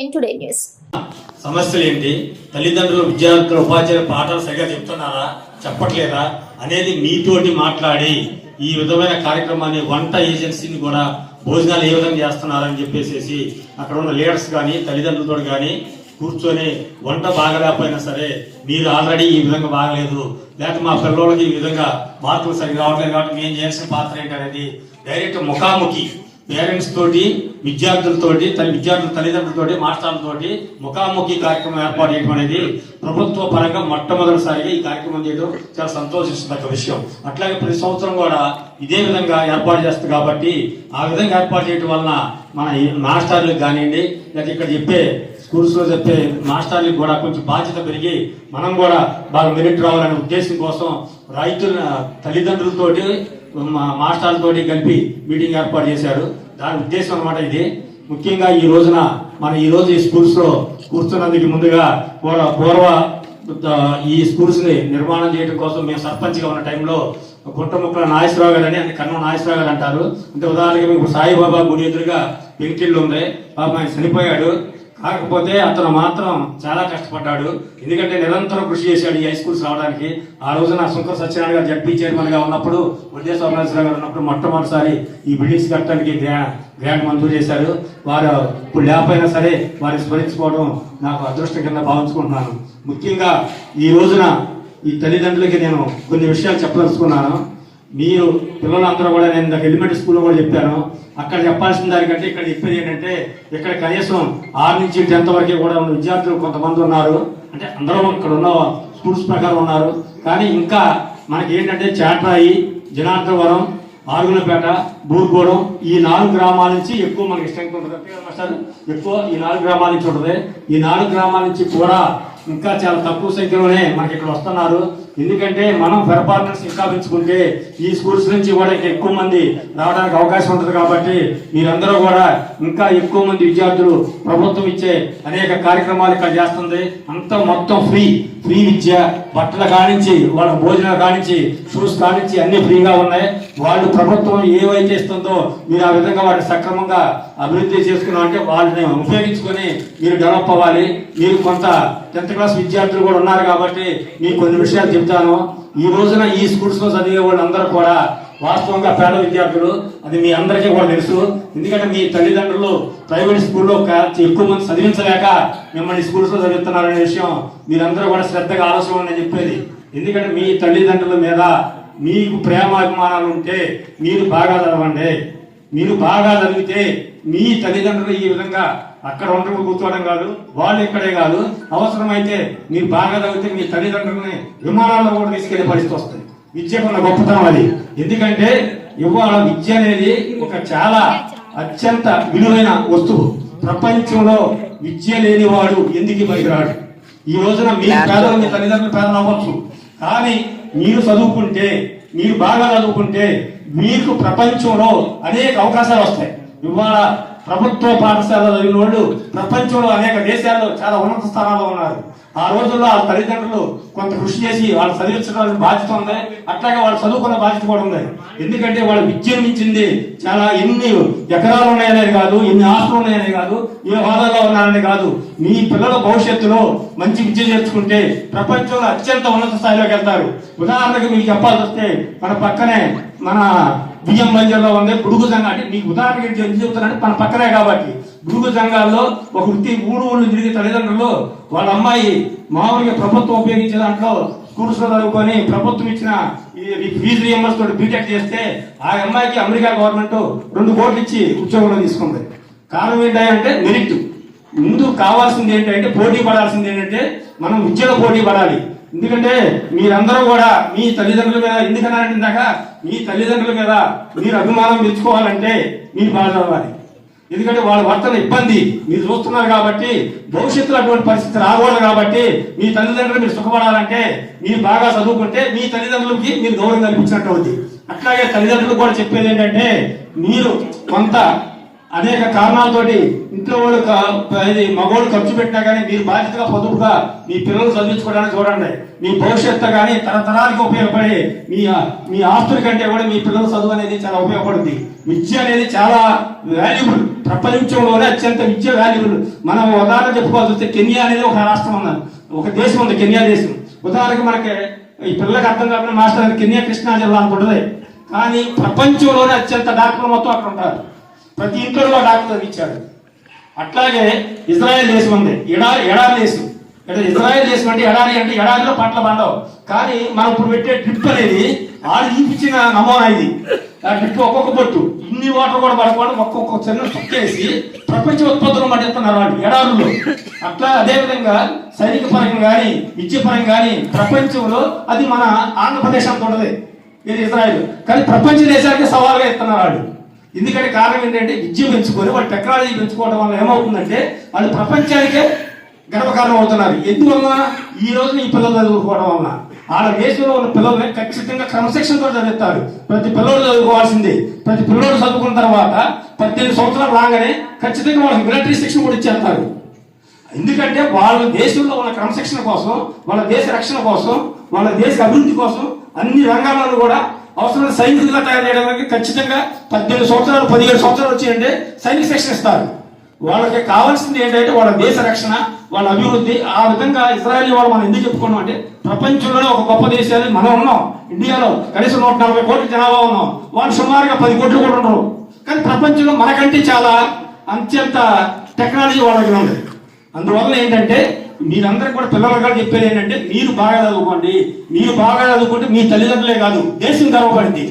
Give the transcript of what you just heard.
ఎన్ today news సమస్యలు ఏంటి? తల్లిదండ్రులు విద్యార్థులు ఉపాధ్యాయులు పాఠాలు సరిగా చెప్తున్నారా? చెప్పట్లేదా? అనేది మీతోటి మాట్లాడి ఈ విధమైన కార్యక్రమాన్ని వంట ఏజెన్సీని కూడా భోజనాలు ఏ విధంగా చేస్తున్నారని చెప్పేసి అక్కడ ఉన్న లీడర్స్ కానీ తల్లిదండ్రులతో కానీ కూర్చొని వంట బాగలేకపోయినా సరే మీరు ఆల్రెడీ ఈ విధంగా బాగలేదు. లేకపోతే మా పిల్లలకి ఈ విధంగా మార్కులు సరిగా రావట్లేదు కాబట్టి మేము చేయాల్సిన పాత్ర ఏంటనేది డైరెక్ట్ ముఖాముఖి పేరెంట్స్ తోటి విద్యార్థులతోటి విద్యార్థుల తల్లిదండ్రులతోటి మాస్టర్లతోటి ముఖాముఖి కార్యక్రమం ఏర్పాటు చేయడం అనేది ప్రభుత్వ పరంగా మొట్టమొదటిసారిగా ఈ కార్యక్రమం చేయడం చాలా సంతోషిస్తున్న విషయం. అట్లాగే ప్రతి సంవత్సరం కూడా ఇదే విధంగా ఏర్పాటు చేస్తుంది కాబట్టి ఆ విధంగా ఏర్పాటు చేయడం వలన మన మాస్టర్లకు కానివ్వండి లేకపోతే ఇక్కడ చెప్పే స్కూల్స్లో చెప్పే మాస్టర్లకు కూడా కొంచెం బాధ్యత పెరిగి మనం కూడా బాగా మెరిట్ రావాలనే ఉద్దేశం కోసం రైతుల తల్లిదండ్రులతోటి మాస్టర్లతోటి కలిపి మీటింగ్ ఏర్పాటు చేశారు. దాని ఉద్దేశం అన్నమాట ఇది. ముఖ్యంగా ఈ రోజున మన ఈ రోజు ఈ స్కూల్స్లో కూర్చున్నందుకు ముందుగా పూర్వ పూర్వ ఈ స్కూల్స్ని నిర్మాణం చేయడం కోసం మేము సర్పంచ్గా ఉన్న టైంలో గుంటముక్కల నాగేశ్వరరావు గారు అని కన్నం నాగేశ్వరరావు గారు అంటారు. అంటే ఉదాహరణకి మీకు సాయిబాబా గుడి ఎదురుగా పెంకిళ్ళు ఉంది పాప ఆయన చనిపోయాడు. కాకపోతే అతను మాత్రం చాలా కష్టపడ్డాడు. ఎందుకంటే నిరంతరం కృషి చేశాడు ఈ హై స్కూల్స్ రావడానికి. ఆ రోజున శంకర్ సత్యనారాయణ గారు జడ్పీ చైర్మన్గా ఉన్నప్పుడు ఉదయ సోమేశ్వరరావు గారు ఉన్నప్పుడు మొట్టమొదటిసారి ఈ బిల్డింగ్స్ కట్టడానికి గ్రాంట్ మంజూరు చేశారు. వారు ఇప్పుడు లేకపోయినా సరే వారిని స్మరించుకోవడం నాకు అదృష్టం కింద భావించుకుంటున్నాను. ముఖ్యంగా ఈ రోజున ఈ తల్లిదండ్రులకి నేను కొన్ని విషయాలు చెప్పదలుచుకున్నాను. మీరు పిల్లలందరూ కూడా నేను ఎలిమెంటరీ స్కూల్లో కూడా చెప్పాను. అక్కడ చెప్పాల్సిన దానికంటే ఇక్కడ చెప్పేది ఏంటంటే ఇక్కడ కనీసం ఆరు నుంచి టెన్త్ వరకు కూడా ఉన్న విద్యార్థులు కొంతమంది ఉన్నారు. అంటే అందరూ ఇక్కడ ఉన్న స్కూల్స్ ప్రకారం ఉన్నారు. కానీ ఇంకా మనకి ఏంటంటే చాట్రాయి జనార్దవరం ఆరుగులపేట బూర్గూడెం ఈ నాలుగు గ్రామాల నుంచి ఎక్కువ మనకి స్ట్రెంగ్త్ ఉంటుంది. ఎక్కువ ఈ నాలుగు గ్రామాల నుంచి ఉంటుంది. ఈ నాలుగు గ్రామాల నుంచి కూడా ఇంకా చాలా తక్కువ సంఖ్యలోనే మనకి ఇక్కడ వస్తున్నారు. ఎందుకంటే మనం పెర్ఫార్మెన్స్ ఇంకా పెంచుకుంటే ఈ స్కూల్స్ నుంచి కూడా ఎక్కువ మంది రావడానికి అవకాశం ఉంటుంది కాబట్టి మీరందరూ కూడా ఇంకా ఎక్కువ మంది విద్యార్థులు ప్రభుత్వం ఇచ్చే అనేక కార్యక్రమాలు ఇక్కడ చేస్తుంది. అంతా మొత్తం ఫ్రీ ఫ్రీ విద్య బట్టలు కానించి వాళ్ళ భోజనాలు కానించి షూస్ కానించి అన్ని ఫ్రీగా ఉన్నాయి. వాళ్ళు ప్రభుత్వం ఏవైతే ఇస్తుందో మీరు ఆ విధంగా వాటిని సక్రమంగా అభివృద్ధి చేసుకున్నాం అంటే వాళ్ళని ఉపయోగించుకొని మీరు డెవలప్ అవ్వాలి. మీరు కొంత టెన్త్ క్లాస్ విద్యార్థులు కూడా ఉన్నారు కాబట్టి మీకు కొన్ని విషయాలు చెప్తాను. ఈ రోజున ఈ స్కూల్స్లో చదివే వాళ్ళందరూ కూడా వాస్తవంగా పేద విద్యార్థులు అది మీ అందరికీ కూడా తెలుసు. ఎందుకంటే మీ తల్లిదండ్రులు ప్రైవేట్ స్కూల్లో ఎక్కువ మంది చదివించలేక మిమ్మల్ని స్కూల్స్లో చదివిస్తున్నారనే విషయం మీరందరూ కూడా శ్రద్ధగా ఆలోచన నేను చెప్పేది. ఎందుకంటే మీ తల్లిదండ్రుల మీద మీకు ప్రేమ అభిమానాలు ఉంటే మీరు బాగా చదవండి. మీరు బాగా చదివితే మీ తల్లిదండ్రులు ఈ విధంగా అక్కడ ఉండడం కూర్చోవడం కాదు వాళ్ళు ఇక్కడే కాదు. అవసరమైతే మీరు బాగా చదివితే మీ తల్లిదండ్రులని విమానాల్లో కూడా తీసుకెళ్ళే పరిస్థితి వస్తుంది. విద్యకున్న గొప్పతనం అది. ఎందుకంటే ఇవాళ విద్య అనేది ఒక చాలా అత్యంత విలువైన వస్తువు. ప్రపంచంలో విద్య లేనివాడు ఎందుకు పనికిరాడు ఈ రోజున మీ పేదలు మీ తల్లిదండ్రులు పేదలు అవ్వచ్చు. కానీ మీరు చదువుకుంటే మీరు బాగా చదువుకుంటే మీకు ప్రపంచంలో అనేక అవకాశాలు వస్తాయి. ఇవాళ ప్రభుత్వ పాఠశాలలో అయిన వాళ్ళు ప్రపంచంలో అనేక దేశాల్లో చాలా ఉన్నత స్థానాల్లో ఉన్నారు. ఆ రోజుల్లో ఆ తల్లిదండ్రులు కొంత కృషి చేసి వాళ్ళు చదివించడానికి బాధ్యత ఉంది. అట్లాగే వాళ్ళు చదువుకున్న బాధ్యత కూడా ఉంది. ఎందుకంటే వాళ్ళు విద్యను ఇచ్చింది చాలా ఎన్ని ఎకరాలు ఉన్నాయనే కాదు ఎన్ని ఆస్తులు ఉన్నాయనే కాదు ఏ హోదాలో ఉన్నారని కాదు. మీ పిల్లల భవిష్యత్తులో మంచి విద్య చేర్చుకుంటే ప్రపంచంలో అత్యంత ఉన్నత స్థాయిలోకి వెళ్తారు. ఉదాహరణకు మీకు చెప్పాల్సి వస్తే మన పక్కనే మన బియ్యం బంజర్లో ఉంది గుడుగు సంఘం అంటే మీకు ఉదాహరణకి ఎందుకు చెబుతానంటే మన పక్కనే కాబట్టి. గుడుగు సంఘాల్లో ఒక వృత్తి ఊరు ఊళ్ళు తిరిగే తల్లిదండ్రులు వాళ్ళ అమ్మాయి మామూలుగా ప్రభుత్వం ఉపయోగించే దాంట్లో స్కూల్స్లో చదువుకొని ప్రభుత్వం ఇచ్చిన ఫీజు రియంబర్స్ తోటి బీటెక్ చేస్తే ఆ అమ్మాయికి అమెరికా గవర్నమెంట్ రెండు కోట్లు ఇచ్చి ఉద్యోగంలో తీసుకుంది. కారణం ఏంటంటే మెరిట్ ముందు కావాల్సింది ఏంటంటే పోటీ పడాల్సింది ఏంటంటే మనం విద్యలో పోటీ పడాలి. ఎందుకంటే మీరందరూ కూడా మీ తల్లిదండ్రుల మీద ఎందుకన్నారంటే ఇందాక మీ తల్లిదండ్రుల మీద మీరు అభిమానం పెంచుకోవాలంటే మీరు బాగా చదవాలి. ఎందుకంటే వాళ్ళ వర్తన ఇబ్బంది. మీరు చూస్తున్నారు కాబట్టి భవిష్యత్తులో అటువంటి పరిస్థితి రాకూడదు కాబట్టి మీ తల్లిదండ్రులు మీరు సుఖపడాలంటే మీరు బాగా చదువుకుంటే మీ తల్లిదండ్రులకి మీరు గౌరవం కల్పించినట్టు అవుతుంది అట్లాగే తల్లిదండ్రులు కూడా చెప్పేది ఏంటంటే మీరు కొంత అనేక కారణాలతోటి ఇంట్లో వాళ్ళు ఇది మగవాళ్ళు ఖర్చు పెట్టినా కానీ మీరు బాధ్యతగా పొదుపుగా మీ పిల్లలు చదివించుకోవడానికి చూడండి. మీ భవిష్యత్తు కానీ తరతరానికి ఉపయోగపడే మీ మీ ఆస్తుల కంటే కూడా మీ పిల్లల చదువు అనేది చాలా ఉపయోగపడుతుంది విద్య అనేది చాలా వాల్యుబుల్ ప్రపంచంలోనే అత్యంత విద్య వాల్యుబుల్ మనం ఉదాహరణ చెప్పుకోవాల్సి వస్తే కెన్యా అనేది ఒక రాష్ట్రం ఉన్నది ఒక దేశం ఉంది కెన్యా దేశం. ఉదాహరణకి మనకి ఈ పిల్లలకు అర్థం కాకుండా మాస్టర్ కెన్యా కృష్ణా జిల్లా అనుకుంటుంది. కానీ ప్రపంచంలోనే అత్యంత డాక్టర్లు మొత్తం అక్కడ ఉంటారు. ప్రతి ఇంట్లో డాక్టర్ ఇచ్చాడు. అట్లాగే ఇజ్రాయెల్ దేశం ఉంది. ఎడా ఎడారి దేశం. అంటే ఇజ్రాయెల్ దేశం అంటే ఎడారి అంటే ఎడారిలో పంటలు పండవు. కానీ మనం ఇప్పుడు పెట్టే డ్రిప్ అనేది ఆడు చూపించిన నమూనా ఇది. ఆ డ్రిప్ ఒక్కొక్క పొట్టు. ఇన్ని వాటర్ కూడా పడకుండా ఒక్కొక్క చిన్న చుక్కేసి ప్రపంచ ఉత్పత్తులు పండిస్తున్నారు వాళ్ళు ఎడారుల్లో అట్లా అదే విధంగా సైనిక పరంగా కానీ విద్య పరంగా కానీ ప్రపంచంలో అది మన ఆంధ్రప్రదేశ్ అంత ఉండదు. ఇది ఇజ్రాయెల్. కానీ ప్రపంచ దేశానికి సవాల్గా ఇస్తున్నారు వాళ్ళు. ఎందుకంటే కారణం ఏంటంటే విద్య పెంచుకొని వాళ్ళు టెక్నాలజీ పెంచుకోవడం వల్ల ఏమవుతుందంటే వాళ్ళు ప్రపంచానికే గర్వకారణం అవుతున్నారు. ఎందువల్ల ఈ రోజున ఈ పిల్లలు చదువుకోవడం వల్ల వాళ్ళ దేశంలో ఉన్న పిల్లల్ని ఖచ్చితంగా క్రమశిక్షణతో చదివిస్తారు. ప్రతి పిల్లలు చదువుకోవాల్సిందే. ప్రతి పిల్లలు చదువుకున్న తర్వాత పద్దెనిమిది సంవత్సరాలు రాగానే ఖచ్చితంగా వాళ్ళకి మిలిటరీ శిక్షణ కూడా ఇచ్చేస్తారు. ఎందుకంటే వాళ్ళ దేశంలో ఉన్న క్రమశిక్షణ కోసం వాళ్ళ దేశ రక్షణ కోసం వాళ్ళ దేశ అభివృద్ధి కోసం అన్ని రంగాలను కూడా అవసరమైన సైనికులుగా తయారు చేయడానికి ఖచ్చితంగా పద్దెనిమిది సంవత్సరాలు పదిహేడు సంవత్సరాలు వచ్చాయంటే సైనిక శిక్షణ ఇస్తారు. వాళ్ళకి కావాల్సింది ఏంటంటే వాళ్ళ దేశ రక్షణ వాళ్ళ అభివృద్ధి. ఆ విధంగా ఇజ్రాయెల్ వాళ్ళు మనం ఎందుకు చెప్పుకున్నాం అంటే ప్రపంచంలోనే ఒక గొప్ప దేశాలు మనం ఉన్నాం. ఇండియాలో కనీసం నూట నలభై కోట్ల జనాభా ఉన్నాం. వాళ్ళు సుమారుగా పది కోట్లు కూడా ఉండరు. కానీ ప్రపంచంలో మనకంటే చాలా అత్యంత టెక్నాలజీ వాళ్ళకి ఉంది. అందువల్ల ఏంటంటే మీరందరూ కూడా పిల్లలు చెప్పేది ఏంటంటే మీరు బాగా చదువుకోండి మీరు బాగా చదువుకుంటే మీ తల్లిదండ్రులే కాదు దేశం గర్వపడింది.